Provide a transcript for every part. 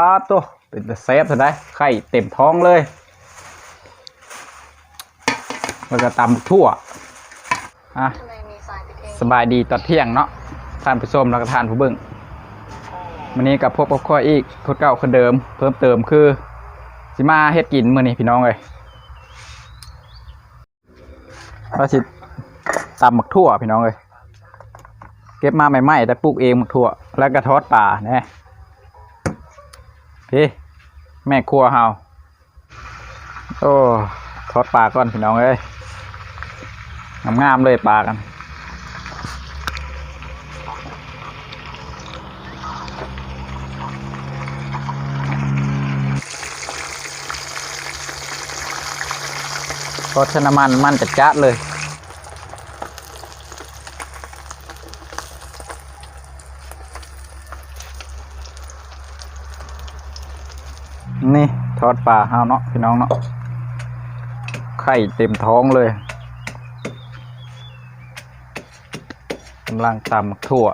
้าตัวเป็นแต่เซฟเท่าไดไข่เต็มท้องเลยแล้วก็ตำทั่วอะสบายดีตอนเที่ยงเนาะทานผู้ชมแล้วก็ทานผู้เบิ่งวันนี้กับพวกพวกข้ออีกคนเก่าคนเดิม เพิ่มเติมคือสิมาเฮ็ดกินมื้อนี้พี่น้องเลยว่าสิตำหมักทั่วพี่น้องเลยเก็บมาใหม่ๆแต่ปลูกเองหมักทั่ว แล้วก็ทอดป่าแน่ พี่แม่ครัวเฮาโอ้ทอดปลาก่อนพี่น้องเอ้ยงามๆเลยปลากันรสชน้ำมันมันจัดจ้าเลย นี่ทอดปลาเฮาเนาะพี่น้องเนาะไข่เต็มท้องเลยกำลังตำถั่ว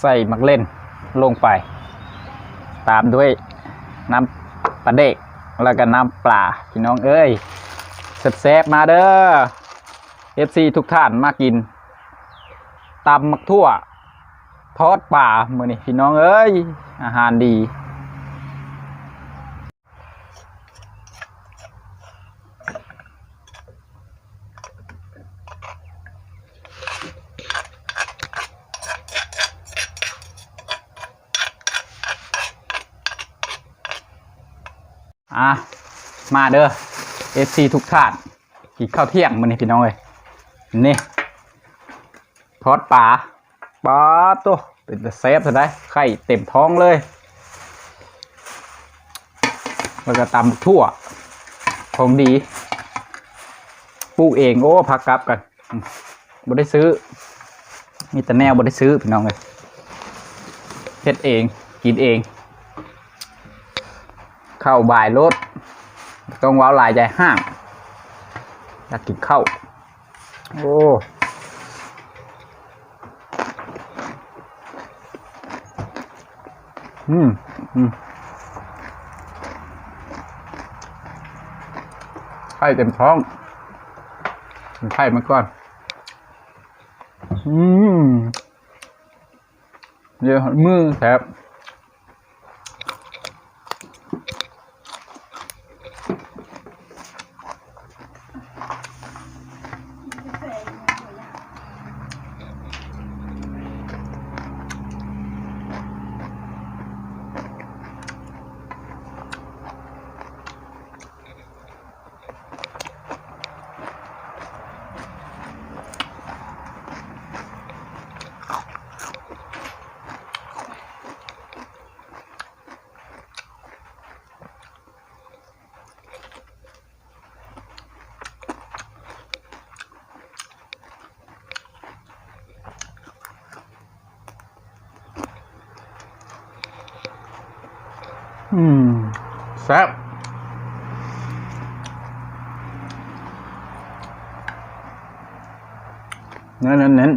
ใส่มักเล่น ลงไป ตามด้วยน้ำปลาเด็ก แล้วก็น้ำปลาพี่น้องเอ้ยแซ่บๆมาเด้อ FC ทุกท่านมากินตำมักทั่ว ทอดป่ามือนี่พี่น้องเอ้ย อาหารดี อะมาเด้อ FC ทุกท่านกินข้าวเที่ยงมื้อนี้พี่น้องเอ้ยนี่ทอดปลาปลาตัวเป็นแต่เซฟเท่าไดไข่เต็มท้องเลยแล้วก็ตำทั่วของดีปลูกเองโอ้พักกลับกันอืมบ่ได้ซื้อ มีแต่แนวบ่ได้ซื้อพี่น้องเลยเฮ็ดเองกินเอง เข้าบ่ายรถต้องว้าวลายใจห้างอยากกินข้าวโอ้อืมอืมไข่เต็มท้องกินไข่มาก่อน อืมเดี๋ยวมือแทบ อืมแซ่บเน้นเน้นเน้น